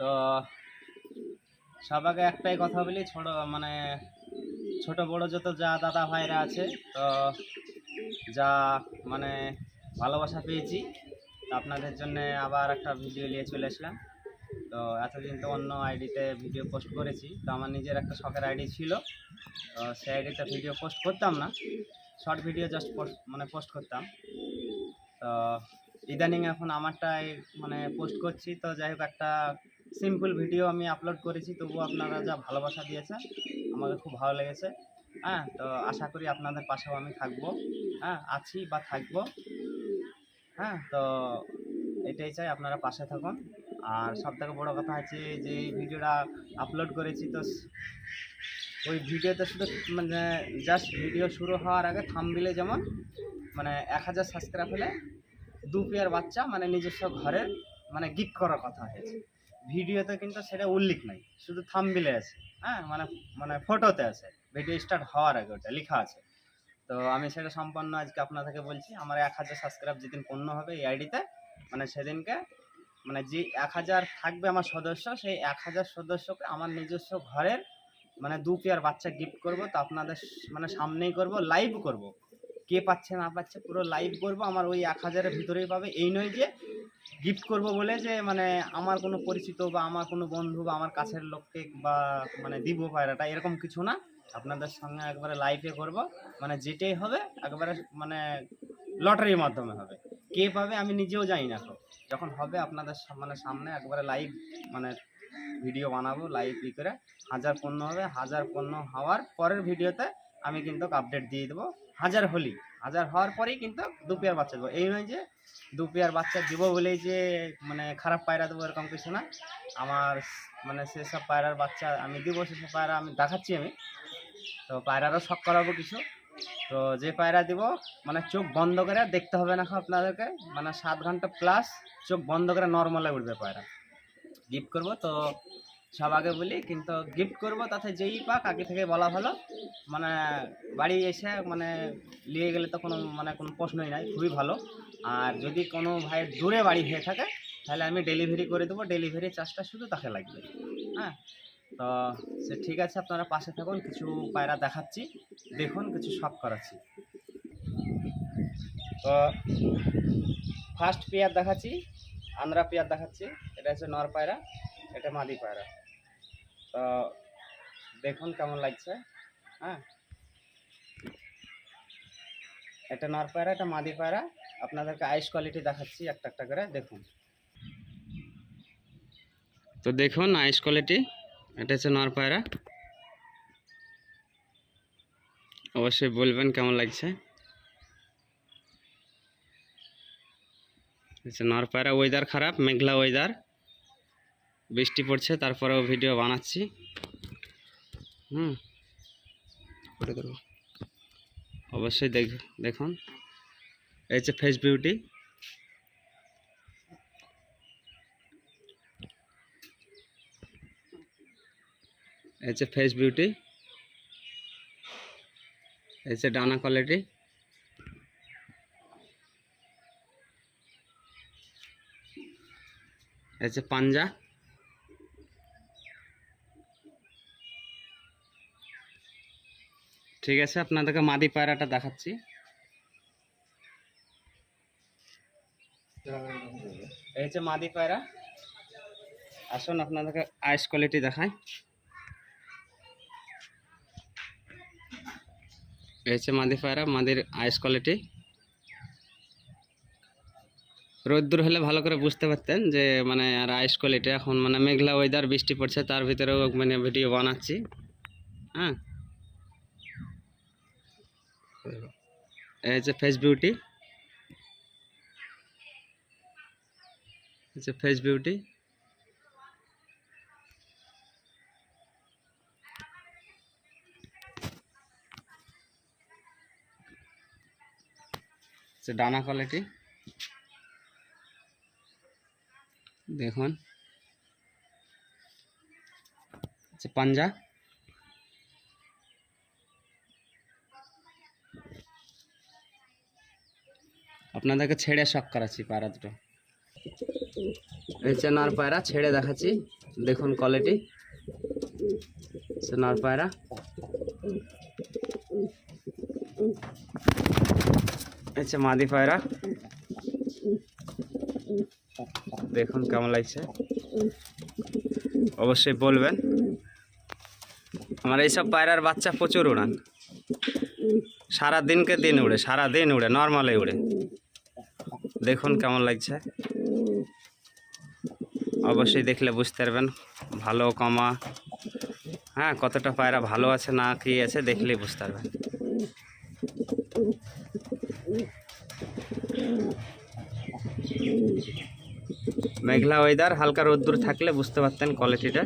তো সবাইকে একটাই কথা বলি, ছোট মানে ছোট বড় যত যা দাদা ভাইরা আছে, তো যা মানে ভালোবাসা পেয়েছি আপনাদের জন্য আবার একটা ভিডিও নিয়ে চলে আসলাম। তো এতদিন তো অন্য আইডিতে ভিডিও পোস্ট করেছি, তো আমার নিজের একটা শখের আইডি ছিল, তো সেই আইডিতে ভিডিও পোস্ট করতাম না, শর্ট ভিডিও জাস্ট পোস্ট মানে পোস্ট করতাম। তো ইদানিং এখন আমারটাই মানে পোস্ট করছি, তো যাই হোক একটা সিম্পল ভিডিও আমি আপলোড করেছি তবু আপনারা যা ভালোবাসা দিয়েছেন, আমাকে খুব ভালো লেগেছে। হ্যাঁ তো আশা করি আপনাদের পাশেও আমি থাকব। হ্যাঁ আছি বা থাকব। হ্যাঁ তো এটাই চাই আপনারা পাশে থাকুন। আর সব থেকে বড়ো কথা হচ্ছে যে এই ভিডিওটা আপলোড করেছি, তো ওই ভিডিওতে শুধু মানে জাস্ট ভিডিও শুরু হওয়ার আগে থামবিলে যেমন মানে এক হাজার সাবস্ক্রাইব হলে দু পেয়ার বাচ্চা মানে নিজস্ব ঘরের মানে গিফট করার কথা হয়েছে। ভিডিওতে কিন্তু সেটা উল্লেখ নাই, শুধু থামবিলে আছে হ্যাঁ মানে মানে ফটোতে আছে ভিডিও স্টার্ট হওয়ার আগে ওটা লেখা আছে। তো আমি সেটা সম্পন্ন আজকে আপনাদেরকে বলছি, আমার এক হাজার সাবস্ক্রাইব যেদিন পূর্ণ হবে এই আইডিতে মানে সেদিনকে মানে যে এক হাজার থাকবে আমার সদস্য, সেই এক হাজার সদস্যকে আমার নিজস্ব ঘরের মানে দু পেয়ার বাচ্চা গিফট করব, তো আপনাদের মানে সামনেই করব লাইভ করব। কে পাচ্ছে না পাচ্ছে পুরো লাইভ করব, আমার ওই এক হাজারের ভিতরেই পাবে। এই নয় যে গিফট করব বলে যে মানে আমার কোনো পরিচিত বা আমার কোনো বন্ধু বা আমার কাছের লোককে বা মানে দিব পায়রাটা এরকম কিছু না। আপনাদের সঙ্গে একবারে লাইভে করব। মানে যেটাই হবে, একবারে মানে লটারির মাধ্যমে হবে। কে পাবে আমি নিজেও জানি না তো। যখন হবে আপনাদের মানে সামনে একবারে লাইভ মানে ভিডিও বানাবো লাইভ ই করে। হাজার পণ্য হবে, হাজার পণ্য হওয়ার পরের ভিডিওতে আমি কিন্তু আপডেট দিয়ে দেবো। হাজার হলি। হাজার হওয়ার পরেই কিন্তু দু পেয়ার বাচ্চা দেবো। এই নয় যে দু পেয়ার বাচ্চা দেবো বলেই যে মানে খারাপ পায়রা দেবো এরকম কিছু না। আমার মানে সেসব পায়রার বাচ্চা আমি দিব, সেসব পায়রা আমি দেখাচ্ছি আমি। তো পায়রারও শখ করাবো কিছু। তো যে পায়রা দিব মানে চোখ বন্ধ করে দেখতে হবে না আপনাদেরকে। মানে সাত ঘণ্টা প্লাস চোখ বন্ধ করে নর্মালে উঠবে পায়রা। গিফট করব, তো সব আগে বলি, কিন্তু গিফট করব, তাতে যেই পাক, আগে থেকে বলা ভালো। মানে বাড়ি এসে মানে নিয়ে গেলে তো কোনো মানে কোনো প্রশ্নই নাই, খুবই ভালো। আর যদি কোনো ভাইয়ের দূরে বাড়ি হয়ে থাকে, তাহলে আমি ডেলিভারি করে দেবো। ডেলিভারি চার্জটা শুধু তাকে লাগবে। হ্যাঁ? তো সে ঠিক আছে, আপনারা পাশে থাকুন, কিছু পায়রা দেখাচ্ছি। দেখুন, কিছু শখ করাচ্ছি। তো ফার্স্ট পেয়ার দেখাচ্ছি আন্দ্রা পেয়ার দেখাচ্ছি। এটা হচ্ছে নর পায়রা, এটা মাদি পায়রা। তো দেখুন কেমন লাগছে হ্যাঁ? এটা নর পায়রা, এটা মাদি পায়রা। আপনাদেরকে আইস কোয়ালিটি দেখাচ্ছি একটা একটা করে, দেখুন। তো দেখুন আইস কোয়ালিটি এটা হচ্ছে নর পায়রা। অবশ্যই বলবেন কেমন লাগছে। আচ্ছা নর পায়রা ওয়েদার খারাপ, মেঘলা ওয়েদার বৃষ্টি পড়ছে তারপরেও ভিডিও বানাচ্ছি। হুম। করে দেবো। অবশ্যই দেখ দেখুন। এই হচ্ছে ফেস বিউটি এই হচ্ছে ফেস বিউটি এই হচ্ছে ডানা কোয়ালিটি এই হচ্ছে পাঞ্জা। ঠিক আছে, আপনাদেরকে মাদি পায়রাটা দেখাচ্ছি। এই হচ্ছে মাদি পায়রা। আসুন আপনাদেরকে আইস কোয়ালিটি দেখাই। এই হচ্ছে মাদি পায়রা, মাদির আইস কোয়ালিটি রোদ্দুর হলে ভালো করে বুঝতে পারতেন যে মানে আর আইস কোয়ালিটি এখন মানে মেঘলা ওয়েদার বৃষ্টি পড়ছে, তার ভিতরেও মানে ভিডিও বানাচ্ছি। হ্যাঁ। এই হচ্ছে ফেস বিউটি হচ্ছে ফেস বিউটি হচ্ছে ডানা কোয়ালিটি দেখুন হচ্ছে পাঞ্জা আপনাদেরকে ছেড়ে শখ করাচ্ছি পায়রা দুটো। এই হচ্ছে নর পায়রা, ছেড়ে দেখাচ্ছি। দেখুন কোয়ালিটি সোনার পায়রা। আচ্ছা মাদি পায়রা। দেখুন কেমন লাগছে। অবশ্যই বলবেন। আমার এইসব পায়রার বাচ্চা প্রচুর উড়ান। সারা দিনকে দিন উড়ে সারা দিন উড়ে নর্মালে উড়ে। দেখুন কেমন লাগছে। অবশ্যই দেখলে বুঝতে পারবেন, ভালো কমা। হ্যাঁ কতটা পায়রা ভালো আছে না কি আছে দেখলেই বুঝতে পারবেন। মেঘলা ওয়েদার হালকা রোদ্দুর থাকলে বুঝতে পারতেন কোয়ালিটিটা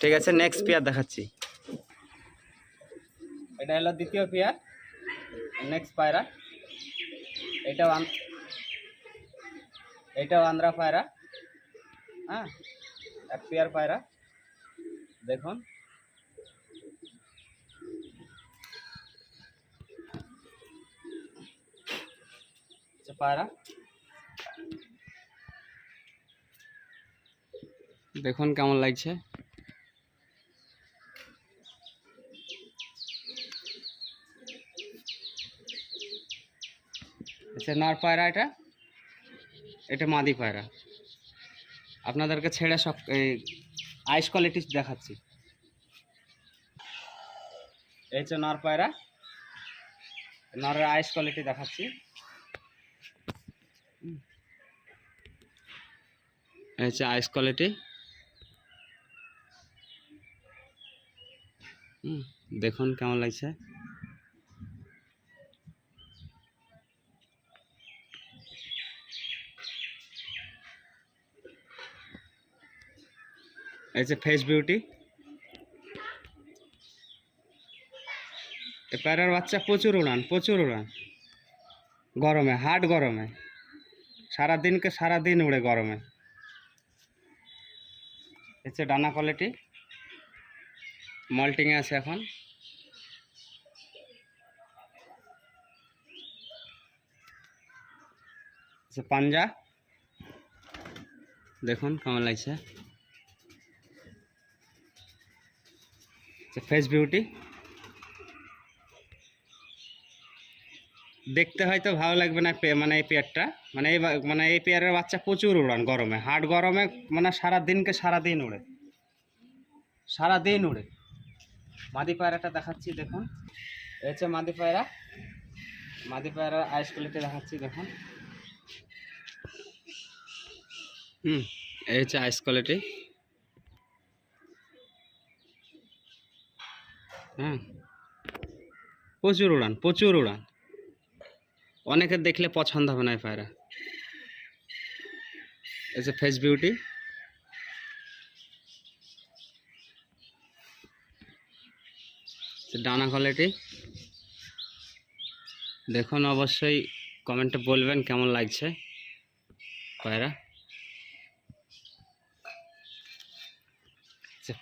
ঠিক আছে নেক্সট পেয়ার দেখাচ্ছি। এটা হলো দ্বিতীয় পেয়ার নেক্সট পায়রা। এটাও আন- এটাও আন্দ্রা পায়রা হ্যাঁ? এক পেয়ার। পায়রা দেখুন। যে পায়রা। দেখুন কেমন লাগছে। আচ্ছা নর পায়রা এটা? এটা মাদি পায়রা। আপনাদেরকে ছেড়ে সব আইস কোয়ালিটি দেখাচ্ছি। এই হচ্ছে নর পায়রা। নরের আইস কোয়ালিটি দেখাচ্ছি। এই হচ্ছে আইস কোয়ালিটি দেখুন কেমন লাগছে। এই যে ফেস বিউটি প্যারার বাচ্চা প্রচুর উড়ান প্রচুর উড়ান গরমে হাট গরমে সারা দিনকে সারা দিন উড়ে গরমে হচ্ছে ডানা কোয়ালিটি মল্টিংয়ে আছে এখন পাঞ্জা দেখুন কেমন লাগছে ফেস বিউটি দেখতে হয়তো ভালো লাগবে না মানে এই পেয়ারটা। মানে এই মানে এই পেয়ারের বাচ্চা প্রচুর উড়ান গরমে। হাট গরমে মানে সারা দিনকে সারা দিন উড়ে। সারা দিন উড়ে। মাদি পায়রাটা দেখাচ্ছি, দেখুন। হচ্ছে মাদি পায়রা। মাদি পায়রা আইস কোয়ালিটি দেখাচ্ছি, দেখুন। হুম, এই হচ্ছে আইস কোয়ালিটি হ্যাঁ প্রচুর উড়ান প্রচুর উড়ান। অনেকের দেখলে পছন্দ হবে না এই পায়রা এস এ ফেস বিউটি ডানা কোয়ালিটি দেখুন অবশ্যই কমেন্টে বলবেন কেমন লাগছে পায়রা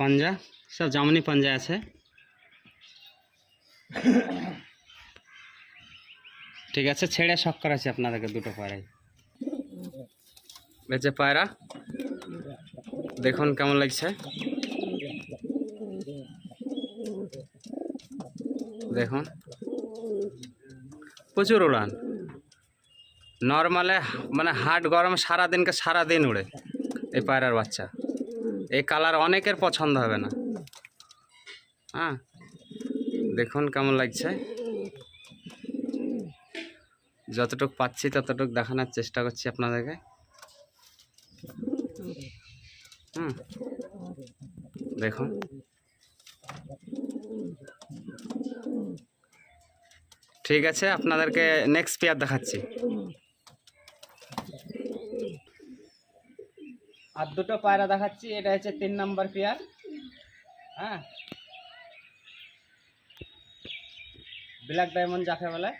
পাঞ্জা, সব জামনি পাঞ্জা আছে। ঠিক আছে, ছেড়ে শখ করাচ্ছি আপনাদেরকে দুটো পায়রাই। বেঁচে পায়রা, দেখুন কেমন লাগছে। দেখুন, প্রচুর উড়ান। নর্মালে মানে হাট গরম সারা দিনকে সারা দিন উড়ে এই পায়রার বাচ্চা। এই কালার অনেকের পছন্দ হবে না। হ্যাঁ দেখুন কেমন লাগছে। যতটুক পাচ্ছি ততটুক দেখানোর চেষ্টা করছি আপনাদেরকে। হুম। দেখুন। ঠিক আছে, আপনাদেরকে নেক্সট পেয়ার দেখাচ্ছি। আর দুটো পায়রা দেখাচ্ছি, এটা হচ্ছে তিন নম্বর পেয়ার হ্যাঁ? ব্ল্যাক ডায়মন্ড যাকে বলে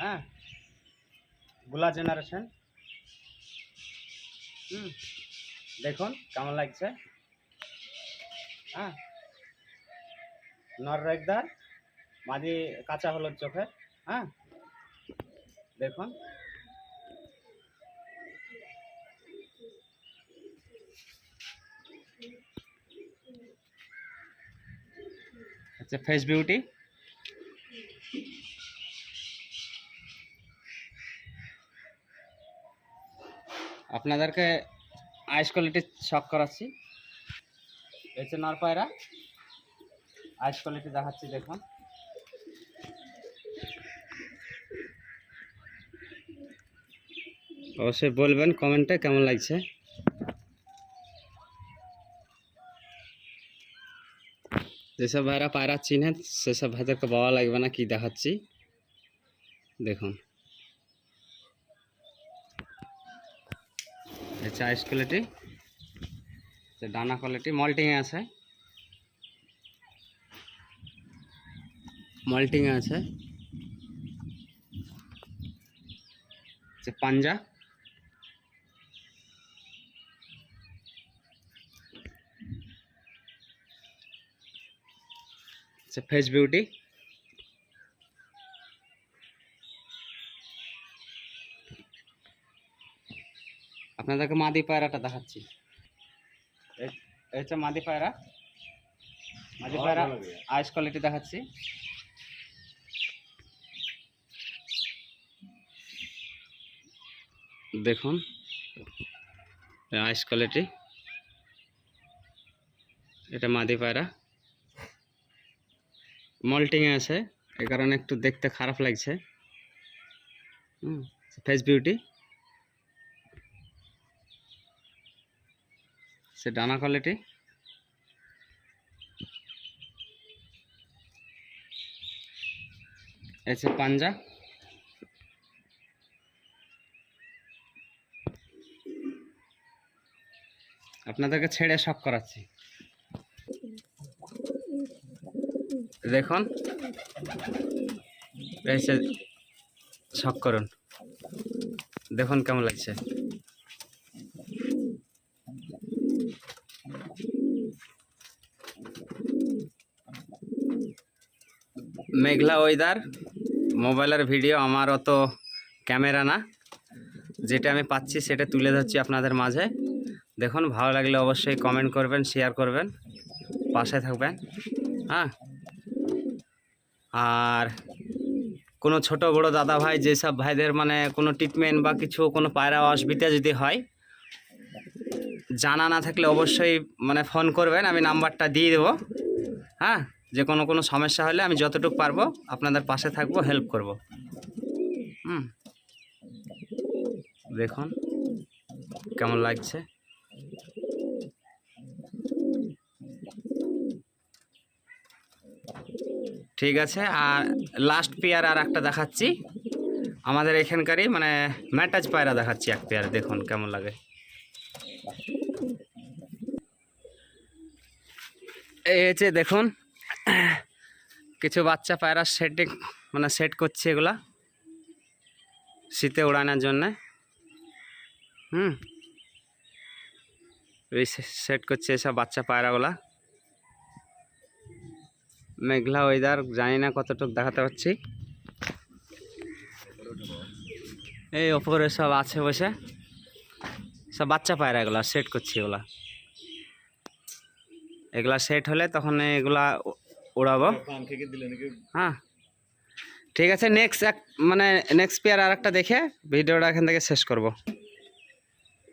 হ্যাঁ? গোলা জেনারেশন হুম, দেখুন কেমন লাগছে। হ্যাঁ? নররেগদার মাঝি কাঁচা হলুদ চোখের হ্যাঁ? দেখুন। আচ্ছা ফেস বিউটি আপনাদেরকে আইস কোয়ালিটি শক করাচ্ছি। হচ্ছে নর পায়রা আইস কোয়ালিটি দেখাচ্ছি, দেখুন। অবশ্যই বলবেন কমেন্টে কেমন লাগছে? যেসব ভাইরা পায়রা চিনে সেসব ভাইদেরকে বাবা লাগবে না কি দেখাচ্ছি। দেখুন। হচ্ছে আইস কোয়ালিটি ডানা কোয়ালিটি মল্টিংয়ে আছে মল্টিংয়ে আছে হচ্ছে পাঞ্জা হচ্ছে ফেস বিউটি আপনাদেরকে মাদি পায়রাটা দেখাচ্ছি। হচ্ছে মাদি পায়রা। মাদি পায়রা আইস কোয়ালিটি দেখাচ্ছি। দেখুন আইস কোয়ালিটি এটা মাদি পায়রা। মল্টিংয়ে আছে এই কারণে একটু দেখতে খারাপ লাগছে। হুম ফেস বিউটি সে ডানা কোয়ালিটি। এসে পাঞ্জা। আপনাদেরকে ছেড়ে শখ করাচ্ছি। দেখুন। শখ করুন। দেখুন কেমন লাগছে। মেঘলা ওয়েদার মোবাইলের ভিডিও আমার অত ক্যামেরা না। যেটা আমি পাচ্ছি সেটা তুলে ধরছি আপনাদের মাঝে। দেখুন, ভালো লাগলে অবশ্যই কমেন্ট করবেন শেয়ার করবেন, পাশে থাকবেন। হ্যাঁ। আর কোনো ছোট বড় দাদা ভাই যেসব ভাইদের মানে কোনো ট্রিটমেন্ট বা কিছু কোনো পায়রা অসুবিধা যদি হয় জানা না থাকলে অবশ্যই মানে ফোন করবেন, আমি নাম্বারটা দিয়ে দেবো। হ্যাঁ? যে কোনো কোনো সমস্যা হলে আমি যতটুকু পারব আপনাদের পাশে থাকব হেল্প করব। হুম। দেখুন, কেমন লাগছে? ঠিক আছে, আর লাস্ট পেয়ার আর একটা দেখাচ্ছি। আমাদের এখানকারই মানে ম্যাটাজ পায়রা দেখাচ্ছি এক পেয়ার দেখুন কেমন লাগে। এই হচ্ছে দেখুন, কিছু বাচ্চা পায়রা সেটিং মানে সেট করছে এগুলা শীতে উড়ানোর জন্যে। হুম। সেট করছে এসব বাচ্চা পায়রাগুলা। মেঘলা ওয়েদার জানি না কতটুকু দেখাতে পারছি এই ওপরে সব আছে বসে। সব বাচ্চা পায়রা এগুলা সেট করছি এগুলা। এগুলা সেট হলে তখন এগুলা উড়াবো। হ্যাঁ। ঠিক আছে নেক্সট এক মানে নেক্সট পেয়ার আর একটা দেখে ভিডিওটা এখান থেকে শেষ করব।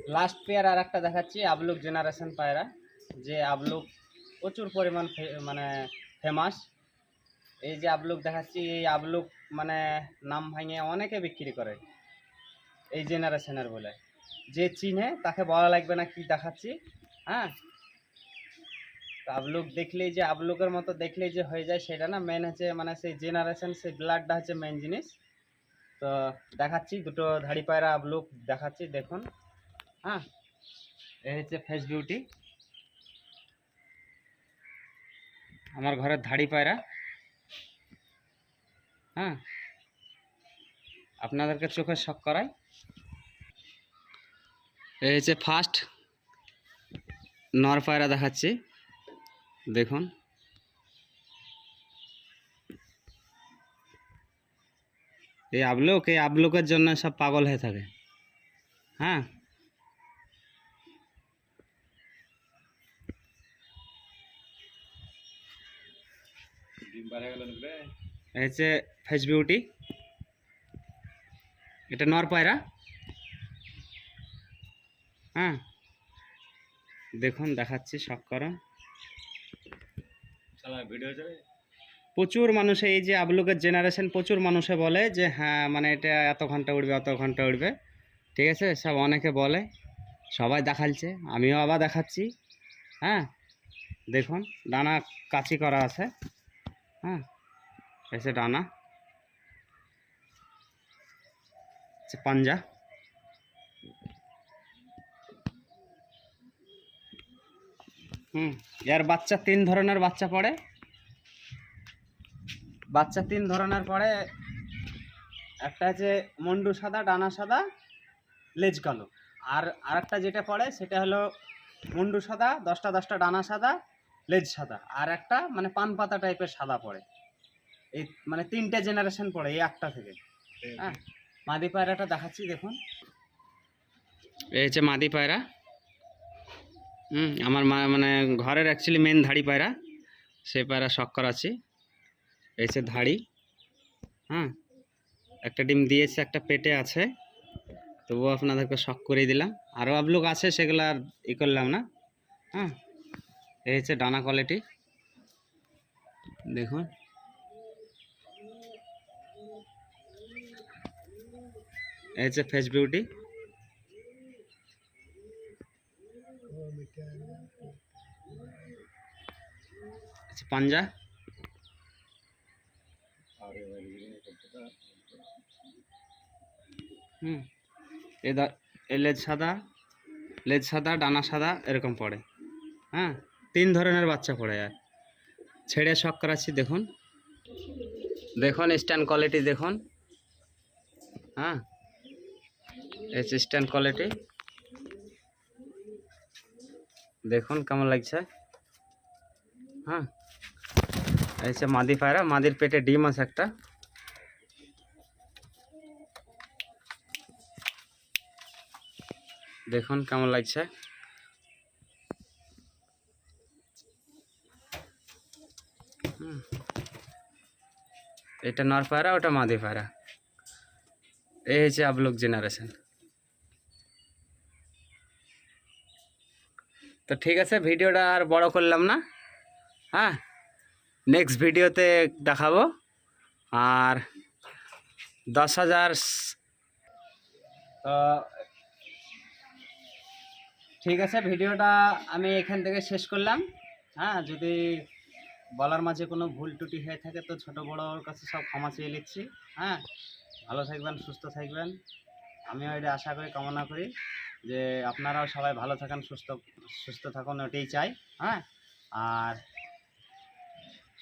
লাস্ট পেয়ার আর একটা দেখাচ্ছি আবলুক জেনারেশন পায়রা যে আবলুক প্রচুর পরিমাণ ফে- মানে ফেমাস এই যে আবলুক দেখাচ্ছি এই আবলুক মানে নাম ভাঙে অনেকে বিক্রি করে এই জেনারেশনের বলে। যে চিনে তাকে বলা লাগবে না কি দেখাচ্ছি হ্যাঁ? আবলুক দেখলেই যে, আবলুকের মতো দেখলেই যে হয়ে যায়, সেটা না মেন হচ্ছে মানে সেই জেনারেশন সেই ব্লাডটা হচ্ছে মেন জিনিস। তো দেখাচ্ছি, দুটো ধাড়ি পায়রা আবলুক দেখাচ্ছি, দেখুন। হ্যাঁ এই হচ্ছে ফেস বিউটি আমার ঘরের ধাড়ি পায়রা। হ্যাঁ আপনাদেরকে চোখে শখ করাই। এই হচ্ছে ফার্স্ট নর পায়রা দেখাচ্ছি। দেখুন। এই আবলুক এই আবলুকের জন্য সব পাগল হয়ে থাকে। হ্যাঁ? হচ্ছে ফেস বিউটি। এটা নর পায়রা। হ্যাঁ? দেখুন দেখাচ্ছি শখ করুন প্রচুর মানুষে, এই যে আবলুকের জেনারেশন প্রচুর মানুষে বলে যে হ্যাঁ মানে এটা এত ঘণ্টা উঠবে অত ঘণ্টা উঠবে ঠিক আছে? সব অনেকে বলে, সবাই দেখাচ্ছে, আমিও আবার দেখাচ্ছি। হ্যাঁ? দেখুন, ডানা কাচি করা আছে। হ্যাঁ? এসে ডানা। পাঞ্জা। হুম। এর বাচ্চা তিন ধরনের বাচ্চা পড়ে। বাচ্চা তিন ধরনের পড়ে। একটা আছে মন্ডু সাদা ডানা সাদা লেজ কালো। আর আরেকটা যেটা পড়ে সেটা হলো মুন্ডু সাদা দশটা দশটা ডানা সাদা লেজ সাদা। আর একটা মানে পান পাতা টাইপের সাদা পড়ে। এই মানে তিনটে জেনারেশন পড়ে এই একটা থেকে। হ্যাঁ? মাদি পায়রাটা দেখাচ্ছি দেখুন। এই হচ্ছে মাদি পায়রা। হুম, আমার মা মানে ঘরের অ্যাকচুয়ালি মেন ধাড়ি পায়রা। সেই পায়রা করাচ্ছি এই হচ্ছে ধাড়ি। হ্যাঁ একটা ডিম দিয়েছে, একটা পেটে আছে। তবুও আপনাদেরকে শখ করে দিলাম। আরও আপলোক আছে, সেগুলো আর ই করলাম না। হ্যাঁ এই হচ্ছে ডানা কোয়ালিটি দেখুন। এই হচ্ছে ফেস বিউটি পাঞ্জা। হুম লেজ সাদা লেজ সাদা, ডানা সাদা, এরকম পড়ে। হ্যাঁ তিন ধরনের বাচ্চা পড়ে আর ছেড়ে শখ করাচ্ছি, দেখুন। দেখুন, স্ট্যান্ড কোয়ালিটি দেখুন। হ্যাঁ এই স্ট্যান্ড কোয়ালিটি। দেখুন কেমন লাগছে। হ্যাঁ হচ্ছে মাদি পায়রা, মাদির পেটে ডিম আছে একটা। দেখুন কেমন লাগছে। এটা নর পায়রা, ওটা মাদি পায়রা। এই হচ্ছে আবলুক জেনারেশন তো ঠিক আছে, ভিডিওটা আর বড় করলাম না। হ্যাঁ? নেক্সট ভিডিওতে দেখাবো। আর দশ হাজার তো ঠিক আছে, ভিডিওটা আমি এখান থেকে শেষ করলাম। হ্যাঁ যদি বলার মাঝে কোনো ভুল ত্রুটি হয়ে থাকে, তো ছোট বড়োর কাছে সব ক্ষমা চেয়ে নিচ্ছি। হ্যাঁ ভালো থাকবেন, সুস্থ থাকবেন। আমিও এটা আশা করি, কামনা করি যে আপনারাও সবাই ভালো থাকেন, সুস্থ সুস্থ থাকুন, ওটাই চাই। হ্যাঁ আর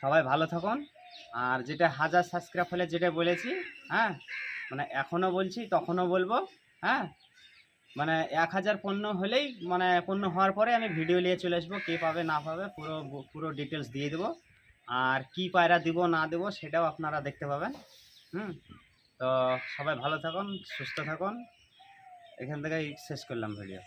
সবাই ভালো থাকুন। আর যেটা হাজার সাবস্ক্রাইব হলে যেটা বলেছি হ্যাঁ মানে এখনও বলছি, তখনও বলব হ্যাঁ মানে এক হাজার পণ্য হলেই মানে পণ্য হওয়ার পরে আমি ভিডিও নিয়ে চলে আসব, কে পাবে, না পাবে, পুরো পুরো ডিটেলস দিয়ে দেবো। আর কি পায়রা দিব, না দেবো, সেটাও আপনারা দেখতে পাবেন, হুম, তো সবাই ভালো থাকুন, সুস্থ থাকুন। এখান থেকেই শেষ করলাম ভিডিও